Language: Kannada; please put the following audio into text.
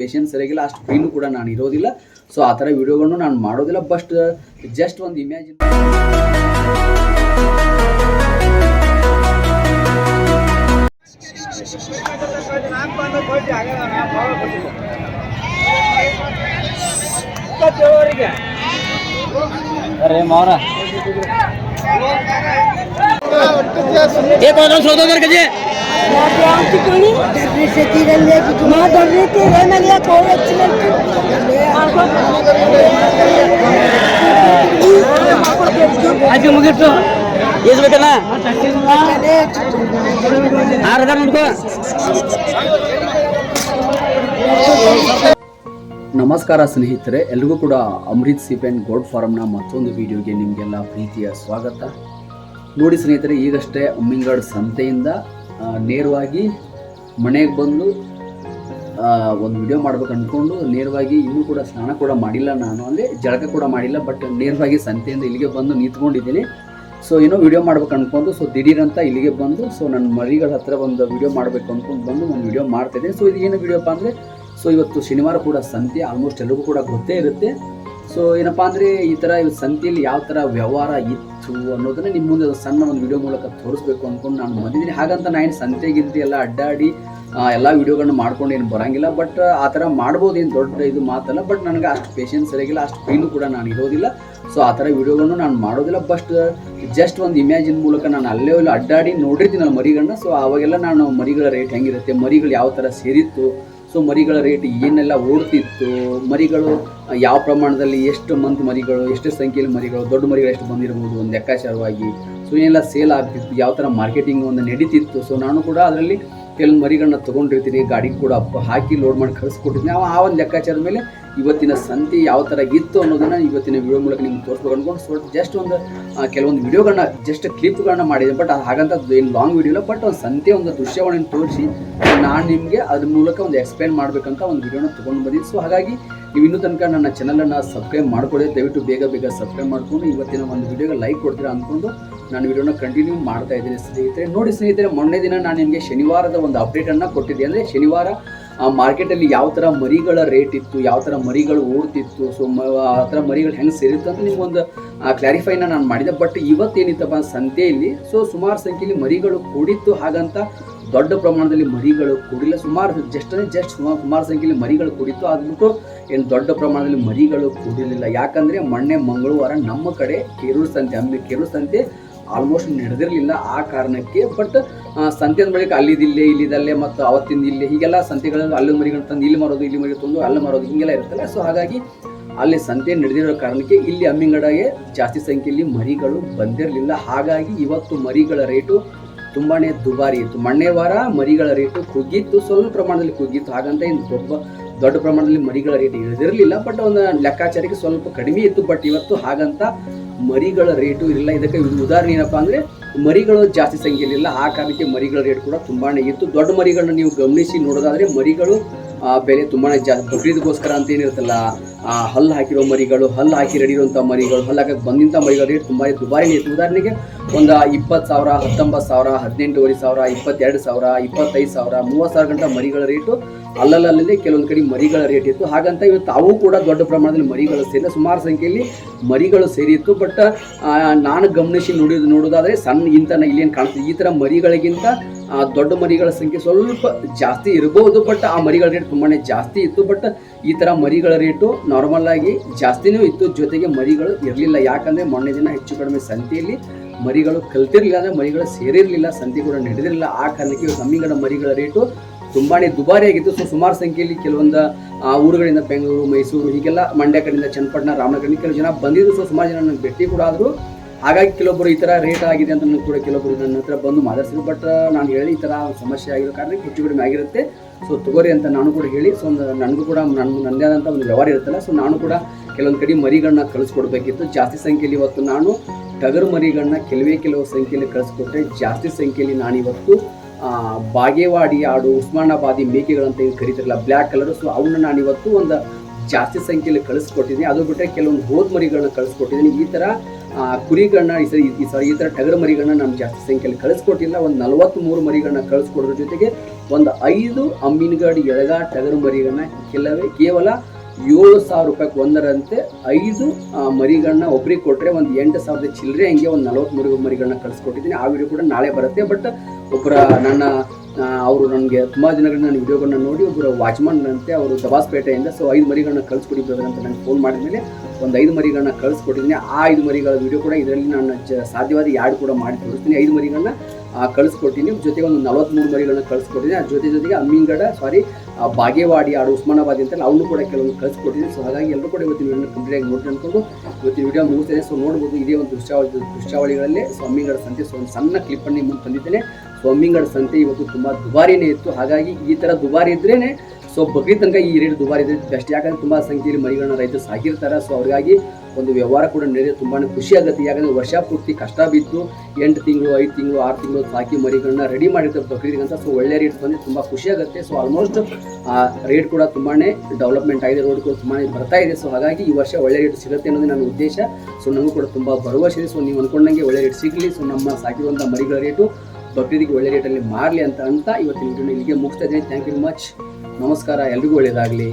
ಪೇಷನ್ಸ್ ಸರಿಯಾಗಿಲ್ಲ ಅಷ್ಟು ಫ್ರೀನು ಕೂಡ ನಾನು ಇರೋದಿಲ್ಲ. ಸೊ ಆ ಥರ ವಿಡಿಯೋಗಳನ್ನು ನಾನು ಮಾಡೋದಿಲ್ಲ. ಬಸ್ಟ್ ಜಸ್ಟ್ ಒಂದು ಇಮ್ಯಾಜಿನ್ अरे ನಮಸ್ಕಾರ ಸ್ನೇಹಿತರೆ ಎಲ್ರಿಗೂ ಕೂಡ ಅಮೃತ್ ಸಿಪ್ ಆ್ಯಂಡ್ ಗೋಲ್ಡ್ ಫಾರಮ್ನ ಮತ್ತೊಂದು ವಿಡಿಯೋಗೆ ನಿಮಗೆಲ್ಲ ಪ್ರೀತಿಯ ಸ್ವಾಗತ. ನೋಡಿ ಸ್ನೇಹಿತರೆ ಈಗಷ್ಟೇ ಅಮ್ಮಿಂಗಡ್ ಸಂತೆಯಿಂದ ನೇರವಾಗಿ ಮನೆಗೆ ಬಂದು ಒಂದು ವಿಡಿಯೋ ಮಾಡ್ಬೇಕು ಅಂದ್ಕೊಂಡು ನೇರವಾಗಿ ಇನ್ನೂ ಕೂಡ ಸ್ನಾನ ಕೂಡ ಮಾಡಿಲ್ಲ ನಾನು. ಅಂದರೆ ಜಳಕ ಕೂಡ ಮಾಡಿಲ್ಲ ಬಟ್ ನೇರವಾಗಿ ಸಂತೆಯಿಂದ ಇಲ್ಲಿಗೆ ಬಂದು ನಿಂತ್ಕೊಂಡಿದ್ದೀನಿ. ಸೊ ಏನೋ ವಿಡಿಯೋ ಮಾಡ್ಬೇಕು ಅಂದ್ಕೊಂಡು ಸೊ ದಿಢೀರಂತ ಇಲ್ಲಿಗೆ ಬಂದು ಸೊ ನನ್ನ ಮರಿಗಳ ಹತ್ರ ಒಂದು ವಿಡಿಯೋ ಮಾಡಬೇಕು ಅಂದ್ಕೊಂಡು ಬಂದು ಒಂದು ವಿಡಿಯೋ ಮಾಡ್ತಿದ್ದೀನಿ. ಸೊ ಇದು ಏನು ವಿಡಿಯೋಪ್ಪ ಅಂದರೆ ಸೊ ಇವತ್ತು ಶನಿವಾರ ಕೂಡ ಸಂತೆ ಆಲ್ಮೋಸ್ಟ್ ಎಲ್ಲರಿಗೂ ಕೂಡ ಗೊತ್ತೇ ಇರುತ್ತೆ. ಸೊ ಏನಪ್ಪ ಅಂದರೆ ಈ ಥರ ಇವತ್ತು ಸಂತೆಯಲ್ಲಿ ಯಾವ ಥರ ವ್ಯವಹಾರ ಇತ್ತು ಅನ್ನೋದನ್ನ ನಿಮ್ಮ ಮುಂದೆ ಸಣ್ಣ ಒಂದು ವಿಡಿಯೋ ಮೂಲಕ ತೋರಿಸ್ಬೇಕು ಅಂದ್ಕೊಂಡು ನಾನು ಬಂದಿದ್ದೀನಿ. ಹಾಗಂತ ನಾನು ಏನು ಸಂತೆಗಿಂತ ಎಲ್ಲ ಅಡ್ಡಾಡಿ ಎಲ್ಲ ವಿಡಿಯೋಗಳನ್ನ ಮಾಡ್ಕೊಂಡು ಏನು ಬರಂಗಿಲ್ಲ. ಬಟ್ ಆ ಥರ ಮಾಡ್ಬೋದು ಏನು ದೊಡ್ಡ ಇದು ಮಾತಲ್ಲ. ಬಟ್ ನನಗೆ ಅಷ್ಟು ಪೇಷನ್ಸ್ ಸರಿಯಾಗಿಲ್ಲ ಅಷ್ಟು ಪೈನು ಕೂಡ ನಾನು ಇರೋದಿಲ್ಲ. ಸೊ ಆ ಥರ ವಿಡಿಯೋಗಳನ್ನು ನಾನು ಮಾಡೋದಿಲ್ಲ. ಬಸ್ಟ್ ಜಸ್ಟ್ ಒಂದು ಇಮ್ಯಾಜಿನ್ ಮೂಲಕ ನಾನು ಅಲ್ಲೇ ಅಡ್ಡಾಡಿ ನಾನು ಮರಿಗಳನ್ನ ಸೊ ಅವಾಗೆಲ್ಲ ನಾನು ಮರಿಗಳ ರೇಟ್ ಹೆಂಗಿರುತ್ತೆ, ಮರಿಗಳು ಯಾವ ಥರ ಸೇರಿತ್ತು ಸೊ ಮರಿಗಳ ರೇಟ್ ಏನೆಲ್ಲ ಓಡ್ತಿತ್ತು? ಮರಿಗಳು ಯಾವ ಪ್ರಮಾಣದಲ್ಲಿ ಎಷ್ಟು ಮಂತ್ ಮರಿಗಳು, ಎಷ್ಟು ಸಂಖ್ಯೆಯಲ್ಲಿ ಮರಿಗಳು, ದೊಡ್ಡ ಮರಿಗಳು ಎಷ್ಟು ಬಂದಿರ್ಬೋದು ಒಂದು ಲೆಕ್ಕಾಚಾರವಾಗಿ? ಸೊ ಏನೆಲ್ಲ ಸೇಲ್ ಆಗ್ತಿತ್ತು? ಯಾವ ಥರ ಮಾರ್ಕೆಟಿಂಗ್ ಒಂದು ನಡೀತಿತ್ತು? ಸೊ ನಾನು ಕೂಡ ಅದರಲ್ಲಿ ಕೆಲವು ಮರಿಗಳನ್ನ ತೊಗೊಂಡಿರ್ತೀನಿ, ಗಾಡಿ ಕೂಡ ಹಾಕಿ ಲೋಡ್ ಮಾಡಿ ಕಳಿಸ್ಕೊಟ್ಟಿರ್ತೀನಿ. ಆ ಆ ಒಂದು ಲೆಕ್ಕಾಚಾರದ ಮೇಲೆ ಇವತ್ತಿನ ಸಂತೆ ಯಾವ ಥರ ಇತ್ತು ಅನ್ನೋದನ್ನು ಇವತ್ತಿನ ವಿಡಿಯೋ ಮೂಲಕ ನಿಮ್ಗೆ ತೋರಿಸ್ಬೇಕು ಅನ್ಕೊಂಡು ಸೊ ಜಸ್ಟ್ ಒಂದು ಕೆಲವೊಂದು ವಿಡಿಯೋಗಳನ್ನ ಜಸ್ಟ್ ಕ್ಲಿಪ್ಗಳನ್ನ ಮಾಡಿದೆ. ಬಟ್ ಹಾಗಂತ ಏನು ಲಾಂಗ್ ವಿಡಿಯೋ ಬಟ್ ಒಂದು ಸಂತೆ ಒಂದು ದೃಶ್ಯವನ್ನು ತೋರಿಸಿ ನಾನು ನಿಮಗೆ ಅದ್ರ ಮೂಲಕ ಒಂದು ಎಕ್ಸ್ಪ್ಲೈನ್ ಮಾಡಬೇಕಂತ ಒಂದು ವಿಡಿಯೋನ ತೊಗೊಂಡು ಬಂದಿದ್ದು ಸೊ ಹಾಗಾಗಿ ನೀವು ಇನ್ನೂ ತನಕ ನನ್ನ ಚಾನಲನ್ನು ಸಬ್ಸ್ಕ್ರೈಬ್ ಮಾಡ್ಕೊಳ್ಳಿ ದಯವಿಟ್ಟು ಬೇಗ ಬೇಗ ಸಬ್ಸ್ಕ್ರೈಬ್ ಮಾಡ್ಕೊಂಡು ಇವತ್ತಿನ ಒಂದು ವಿಡಿಯೋಗೆ ಲೈಕ್ ಕೊಡ್ತೀರಾ ಅಂದ್ಕೊಂಡು ನಾನು ವಿಡಿಯೋನ ಕಂಟಿನ್ಯೂ ಮಾಡ್ತಾ ಇದ್ದೀನಿ ಸ್ನೇಹಿತರೆ. ನೋಡಿ ಸ್ನೇಹಿತರೆ, ಮೊನ್ನೆ ದಿನ ನಾನು ನಿಮಗೆ ಶನಿವಾರದ ಒಂದು ಅಪ್ಡೇಟನ್ನು ಕೊಟ್ಟಿದ್ದೆ. ಅಂದರೆ ಶನಿವಾರ, ಆ ಮಾರ್ಕೆಟಲ್ಲಿ ಯಾವ ಥರ ಮರಿಗಳ ರೇಟ್ ಇತ್ತು, ಯಾವ ಥರ ಮರಿಗಳು ಓಡ್ತಿತ್ತು ಸೊ ಮ, ಆ ಥರ ಮರಿಗಳು ಹೆಂಗೆ ಸೇರಿತ್ತು ಅಂತ ನಿಮ್ಗೊಂದು ಕ್ಲಾರಿಫೈನ ನಾನು ಮಾಡಿದೆ ಬಟ್ ಇವತ್ತೇನಿತ್ತಪ್ಪ ಸಂತೆಯಲ್ಲಿ ಸೊ ಸುಮಾರು ಸಂಖ್ಯೆಯಲ್ಲಿ ಮರಿಗಳು ಕೂಡಿತ್ತು. ಹಾಗಂತ ದೊಡ್ಡ ಪ್ರಮಾಣದಲ್ಲಿ ಮರಿಗಳು ಕೂಡಿಲ್ಲ. ಸುಮಾರು ಜಸ್ಟ್ ಅಂದರೆ ಜಸ್ಟ್ ಸುಮಾರು ಸುಮಾರು ಸಂಖ್ಯೆಯಲ್ಲಿ ಮರಿಗಳು ಕೂಡಿತ್ತು. ಅದ್ಬಿಟ್ಟು ಏನು ದೊಡ್ಡ ಪ್ರಮಾಣದಲ್ಲಿ ಮರಿಗಳು ಕೂಡಿರಲಿಲ್ಲ. ಯಾಕಂದರೆ ಮೊನ್ನೆ ಮಂಗಳವಾರ ನಮ್ಮ ಕಡೆ ಕೇರೂರು ಸಂತೆ ಅಂಬಿ ಕೇರೂರು ಸಂತೆ ಆಲ್ಮೋಸ್ಟ್ ನಡೆದಿರಲಿಲ್ಲ ಆ ಕಾರಣಕ್ಕೆ ಬಟ್ ಸಂತೆ ಅಂದ ಬಳಿಕ ಅಲ್ಲಿದಿಲ್ಲೇ ಇಲ್ಲಿದಲ್ಲೇ ಮತ್ತು ಅವತ್ತಿಂದ ಇಲ್ಲಿ, ಹೀಗೆಲ್ಲ ಸಂತೆಗಳನ್ನು ಅಲ್ಲಿ ಮರಿಗಳು ತಂದು ಇಲ್ಲಿ ಮಾರೋದು, ಇಲ್ಲಿ ಮರಿ ತಂದು ಅಲ್ಲಿ ಮಾರೋದು, ಹೀಗೆಲ್ಲ ಇರುತ್ತಲ್ಲ. ಸೊ ಹಾಗಾಗಿ ಅಲ್ಲಿ ಸಂತೆ ನಡೆದಿರೋ ಕಾರಣಕ್ಕೆ ಇಲ್ಲಿ ಅಮ್ಮಿಂಗಡಗೆ ಜಾಸ್ತಿ ಸಂಖ್ಯೆಯಲ್ಲಿ ಮರಿಗಳು ಬಂದಿರಲಿಲ್ಲ. ಹಾಗಾಗಿ ಇವತ್ತು ಮರಿಗಳ ರೇಟು ತುಂಬಾ ದುಬಾರಿ ಇತ್ತು. ಮೊನ್ನೆ ವಾರ ಮರಿಗಳ ರೇಟು ಕುಗ್ಗಿತ್ತು, ಸ್ವಲ್ಪ ಪ್ರಮಾಣದಲ್ಲಿ ಕುಗ್ಗಿತ್ತು. ಹಾಗಂತ ಇನ್ನು ದೊಡ್ಡ ದೊಡ್ಡ ಪ್ರಮಾಣದಲ್ಲಿ ಮರಿಗಳ ರೇಟ್ ಇಳಿದಿರಲಿಲ್ಲ. ಬಟ್ ಒಂದು ಲೆಕ್ಕಾಚಾರಕ್ಕೆ ಸ್ವಲ್ಪ ಕಡಿಮೆ ಇತ್ತು ಬಟ್ ಇವತ್ತು ಹಾಗಂತ ಮರಿಗಳ ರೇಟು ಇರಲಿಲ್ಲ. ಇದಕ್ಕೆ ಉದಾಹರಣೆ ಏನಪ್ಪ ಅಂದರೆ, ಮರಿಗಳು ಜಾಸ್ತಿ ಸಂಖ್ಯೆಯಲ್ಲಿಲ್ಲ ಆ ಕಾರಣಕ್ಕೆ ಮರಿಗಳ ರೇಟ್ ಕೂಡ ತುಂಬಾ ಇತ್ತು. ದೊಡ್ಡ ಮರಿಗಳನ್ನ ನೀವು ಗಮನಿಸಿ ನೋಡೋದಾದ್ರೆ ಮರಿಗಳು ಬೆಲೆ ತುಂಬಾ ಜಾಸ್ತಿ ಬಕ್ರೀದ್ಗೋಸ್ಕರ ಅಂತ ಏನಿರುತ್ತಲ್ಲ ಆ, ಹಲ್ಲು ಹಾಕಿರೋ ಮರಿಗಳು ಹಲ್ಲು ಹಾಕಿ ರೆಡಿರುವಂಥ ಮರಿಗಳು ಹಲ್ಲು ಹಾಕಕ್ಕೆ ಬಂದಿಂಥ ಮರಿಗಳ ರೇಟ್ ತುಂಬಾ ದುಬಾರಿ ಇತ್ತು ಉದಾಹರಣೆಗೆ ಒಂದು ಇಪ್ಪತ್ತು ಸಾವಿರ ಹತ್ತೊಂಬತ್ತು ಸಾವಿರ ಹದಿನೆಂಟುವರೆ ಸಾವಿರ ಇಪ್ಪತ್ತೆರಡು ಸಾವಿರ ಇಪ್ಪತ್ತೈದು ಸಾವಿರ ಮೂವತ್ತು ಸಾವಿರ ಗಂಟ ಮರಿಗಳ ರೇಟು. ಅಲ್ಲಲ್ಲಲ್ಲಿ ಕೆಲವೊಂದು ಕಡೆ ಮರಿಗಳ ರೇಟ್ ಇತ್ತು. ಹಾಗಂತ ಇವತ್ತು ಅವು ಕೂಡ ದೊಡ್ಡ ಪ್ರಮಾಣದಲ್ಲಿ ಮರಿಗಳು ಸೇರಿಲ್ಲ. ಸುಮಾರು ಸಂಖ್ಯೆಯಲ್ಲಿ ಮರಿಗಳು ಸೇರಿತ್ತು. ಬಟ್ ನಾನು ಗಮನಿಸಿ ನೋಡಿದ ನೋಡೋದಾದರೆ ಸಣ್ಣ ಇಂಥ ಇಲ್ಲೇನು ಕಾಣ್ತದೆ ಈ ಥರ ಮರಿಗಳಿಗಿಂತ ಆ, ದೊಡ್ಡ ಮರಿಗಳ ಸಂಖ್ಯೆ ಸ್ವಲ್ಪ ಜಾಸ್ತಿ ಇರಬಹುದು ಬಟ್ ಆ ಮರಿಗಳ ರೇಟ್ ತುಂಬಾನೇ ಜಾಸ್ತಿ ಇತ್ತು. ಬಟ್ ಈ ಥರ ಮರಿಗಳ ರೇಟು ನಾರ್ಮಲ್ ಆಗಿ ಜಾಸ್ತಿನೂ ಇತ್ತು. ಜೊತೆಗೆ ಮರಿಗಳು ಇರಲಿಲ್ಲ. ಯಾಕಂದ್ರೆ ಮೊನ್ನೆ ದಿನ ಹೆಚ್ಚು ಕಡಿಮೆ ಸಂತೆಯಲ್ಲಿ ಮರಿಗಳು ಕಲ್ತಿರ್ಲಿಲ್ಲ ಅಂದ್ರೆ ಮರಿಗಳು ಸೇರಿರಲಿಲ್ಲ ಸಂತೆ ಕೂಡ ನಡೆದಿರಲಿಲ್ಲ. ಆ ಕಾರಣಕ್ಕೆ ಇವತ್ತು ಮರಿಗಳ ರೇಟು ತುಂಬಾನೇ ದುಬಾರಿ ಆಗಿತ್ತು ಸೊ ಸುಮಾರು ಸಂಖ್ಯೆಯಲ್ಲಿ ಕೆಲವೊಂದು ಆ, ಊರುಗಳಿಂದ ಬೆಂಗಳೂರು ಮೈಸೂರು ಹೀಗೆಲ್ಲ ಮಂಡ್ಯ ಕಡೆಯಿಂದ ಚನ್ನಪಟ್ಟಣ ರಾಮನಗರ ಕೆಲವು ಜನ ಬಂದಿದ್ರು. ಸೊ ಸುಮಾರು ಜನ ನನಗೆ ಭೇಟಿ ಕೂಡ ಆದರು. ಹಾಗಾಗಿ ಕೆಲವೊಬ್ಬರು ಈ ಥರ ರೇಟ್ ಆಗಿದೆ ಅಂತ ಕೂಡ ಕೆಲವೊಬ್ಬರು ನನ್ನ ಹತ್ರ ಬಂದು ಮಾತಾಡ್ಸಿದ್ರು. ಬಟ್ ನಾನು ಹೇಳಿ ಈ ಥರ ಸಮಸ್ಯೆ ಆಗಿರೋ ಕಾರಣ ಹೆಚ್ಚು ಕಡಿಮೆ ಆಗಿರುತ್ತೆ. ಸೊ ತಗೋರಿ ಅಂತ ನಾನು ಕೂಡ ಹೇಳಿ ಸೊ ನನಗೂ ಕೂಡ ನನ್ನ ನನ್ನದೇ ಆದಂಥ ಒಂದು ವ್ಯವಹಾರ ಇರುತ್ತಲ್ಲ ಸೊ ನಾನು ಕೂಡ ಕೆಲವೊಂದು ಕಡೆ ಮರಿಗಳನ್ನ ಕಳಿಸ್ಕೊಡ್ಬೇಕಿತ್ತು. ಜಾಸ್ತಿ ಸಂಖ್ಯೆಯಲ್ಲಿ ಇವತ್ತು ನಾನು ಟಗರು ಮರಿಗಳನ್ನ ಕೆಲವೇ ಕೆಲವು ಸಂಖ್ಯೆಯಲ್ಲಿ ಕಳಿಸ್ಕೊಟ್ಟೆ. ಜಾಸ್ತಿ ಸಂಖ್ಯೆಯಲ್ಲಿ ನಾನು ಇವತ್ತು ಬಾಗೇವಾಡಿ ಆಡು, ಉಸ್ಮಾನಾಬಾದಿ ಮೇಕೆಗಳಂತ ಏನು ಕರೀತಿರಲ್ಲ ಬ್ಲ್ಯಾಕ್ ಕಲರ್ ಸೊ ಅವನ್ನ ನಾನು ಇವತ್ತು ಒಂದು ಜಾಸ್ತಿ ಸಂಖ್ಯೆಯಲ್ಲಿ ಕಳಿಸ್ಕೊಟ್ಟಿದ್ದೀನಿ. ಅದು ಬಿಟ್ಟರೆ ಕೆಲವೊಂದು ಹೋದ್ ಮರಿಗಳನ್ನ ಕಳಿಸ್ಕೊಟ್ಟಿದ್ದೀನಿ. ಈ ಥರ ಕುರಿಗಳನ್ನ, ಈ ಸರಿ ಈ ಸರಿ, ಈ ಥರ ಟಗರು ಮರಿಗಳನ್ನ ನಾನು ಜಾಸ್ತಿ ಸಂಖ್ಯೆಯಲ್ಲಿ ಕಳಿಸ್ಕೊಟ್ಟಿಲ್ಲ. ಒಂದು ನಲವತ್ತ್ಮೂರು ಮರಿಗಳನ್ನ ಕಳಿಸ್ಕೊಡೋದ್ರ ಜೊತೆಗೆ ಒಂದು ಐದು ಅಮ್ಮಿನಗಡಿ ಎಳಗ ಟಗರು ಮರಿಗಳನ್ನ ಕೆಲವೇ, ಕೇವಲ ಏಳು ಸಾವಿರ ರೂಪಾಯಿ ಒಂದರಂತೆ ಐದು ಆ, ಮರಿಗಳನ್ನ ಒಬ್ರಿಗೆ ಕೊಟ್ಟರೆ ಒಂದು ಎಂಟು ಸಾವಿರದ ಚಿಲ್ಲರೆ ಹಂಗೆ ಒಂದು ನಲವತ್ತ್ಮೂರು ಮರಿಗಳನ್ನ ಕಳಿಸ್ಕೊಟ್ಟಿದ್ದೀನಿ. ಆ ವಿಡಿಯೋ ಕೂಡ ನಾಳೆ ಬರುತ್ತೆ. ಬಟ್ ಒಬ್ಬರ ನನ್ನ ಅವರು ನನಗೆ ತುಂಬ ದಿನಗಳ ನನ್ನ ವಿಡಿಯೋಗಳನ್ನ ನೋಡಿ ಒಬ್ಬರು ವಾಚ್ಮನ್ ಅಂತೆ ಅವರು ದಬಾಸ್ಪೇಟೆಯಿಂದ ಸೊ ಐದು ಮರಿಗಳನ್ನ ಕಳಿಸ್ಕೊಡಿ ಅಂತ ನನಗೆ ಫೋನ್ ಮಾಡಿದ್ಮೇಲೆ ಒಂದು ಐದು ಮರಿಗಳನ್ನ ಕಳಿಸ್ಕೊಟ್ಟಿದ್ದೀನಿ. ಆ ಐದು ಮರಿಗಳ ವಿಡಿಯೋ ಕೂಡ ಇದರಲ್ಲಿ ನಾನು ಜ ಸಾಧ್ಯವಾದ ಯಾಡ್ ಕೂಡ ಮಾಡಿ ತೋರಿಸ್ತೀನಿ. ಐದು ಮರಿಗಳನ್ನ ಆ, ಕಳಿಸ್ಕೊಟ್ಟಿನಿ ಜೊತೆಗೆ ಒಂದು ನಲವತ್ತ್ಮೂರು ಮರಿಗಳನ್ನ ಕಳಿಸ್ಕೊಟ್ಟಿದ್ದೀನಿ. ಅದ್ರ ಜೊತೆ ಜೊತೆಗೆ ಅಮ್ಮಿಂಗಡ ಸಾರಿ ಬಾಗೇವಾಡಿ, ಆಡು ಉಸ್ಮಾನಾಬಾದ್ ಅಂತ ಅವನು ಕೂಡ ಕೆಲವೊಂದು ಕಳಿಸ್ಕೊಟ್ಟಿದ್ದೀನಿ ಸೊ ಹಾಗಾಗಿ ಎಲ್ಲರೂ ಕೂಡ ಇವತ್ತಿನ ವಿಡಿಯೋ ಕಂಪ್ಲೀಟ್ ಆಗಿ ನೋಡಿ ಅಂದ್ಕೊಂಡು ಇವತ್ತಿನ ವಿಡಿಯೋ ಮುಗಿಸ್ತೇನೆ. ಸೊ ನೋಡ್ಬೋದು ಇದೇ ಒಂದು ದೃಶ್ಯಾವಳಿ, ದೃಶ್ಯಾವಳಿಗಳಲ್ಲಿ ಸ್ವಾಮಿಗಳ ಸಂತೆ. ಸೊ ಒಂದು ಸಣ್ಣ ಕ್ಲಿಪ್ಪನ್ನು ಮುಂದೆ ತಂದಿದ್ದೇನೆ. ಸ್ವಾಮಿಗಳ ಸಂತೆ ಇವತ್ತು ತುಂಬ ದುಬಾರಿನೇ ಇತ್ತು. ಹಾಗಾಗಿ ಈ ಥರ ದುಬಾರಿ ಇದ್ರೇನೆ ಸೊ ಬಕ್ರೀದ್ ತನಕ ಈ ರೇಟ್ ದುಬಾರಿ ಇದೆ. ಬೆಸ್ಟ್ ಯಾಕಂದ್ರೆ ತುಂಬ ಸಂಖ್ಯೆಯಲ್ಲಿ ಮರಿಗಳನ್ನ ರೈತರು ಸಾಕಿರ್ತಾರೆ. ಸೊ ಅವ್ರಿಗಾಗಿ ಒಂದು ವ್ಯವಹಾರ ಕೂಡ ನಡೆಯೋದು ತುಂಬಾ ಖುಷಿ ಆಗುತ್ತೆ. ಯಾಕಂದ್ರೆ ವರ್ಷ ಪೂರ್ತಿ ಕಷ್ಟ ಬಿದ್ದು ಎಂಟು ತಿಂಗಳು, ಐದು ತಿಂಗಳು, ಆರು ತಿಂಗಳು ಸಾಕಿ ಮರಿಗಳನ್ನ ರೆಡಿ ಮಾಡಿರ್ತಾರೆ ಬಕ್ರೀದ್ಗಂತ ಸೊ ಒಳ್ಳೆ ರೇಟ್ ಬಂದರೆ ತುಂಬ ಖುಷಿ ಆಗುತ್ತೆ. ಸೊ ಆಲ್ಮೋಸ್ಟ್ ಆ ರೇಟ್ ಕೂಡ ತುಂಬಾ ಡೆವಲಪ್ಮೆಂಟ್ ಆಗಿದೆ. ರೋಡ್ ಕೂಡ ತುಂಬಾ ಬರ್ತಾ ಇದೆ. ಸೊ ಹಾಗಾಗಿ ಈ ವರ್ಷ ಒಳ್ಳೆ ರೇಟ್ ಸಿಗುತ್ತೆ ಅನ್ನೋದು ನನ್ನ ಉದ್ದೇಶ. ಸೊ ನಮಗೂ ಕೂಡ ತುಂಬ ಭರವಸೆ ಇದೆ. ಸೊ ನೀವು ಅನ್ಕೊಂಡಂಗೆ ಒಳ್ಳೆ ರೇಟ್ ಸಿಗಲಿ. ಸೊ ನಮ್ಮ ಸಾಕಿರುವಂಥ ಮರಿಗಳ ರೇಟು ಬಕ್ರೀದಿಗೆ ಒಳ್ಳೆ ರೇಟಲ್ಲಿ ಮಾರಲಿ ಅಂತ ಅಂತ ಇವತ್ತಿನ ಇಲ್ಲಿಗೆ ಮುಗಿಸ್ತಾ ಇದ್ದೀನಿ. ಥ್ಯಾಂಕ್ ಯು ಮಚ್ ನಮಸ್ಕಾರ ಎಲ್ರಿಗೂ ಒಳ್ಳೆಯದಾಗಲಿ.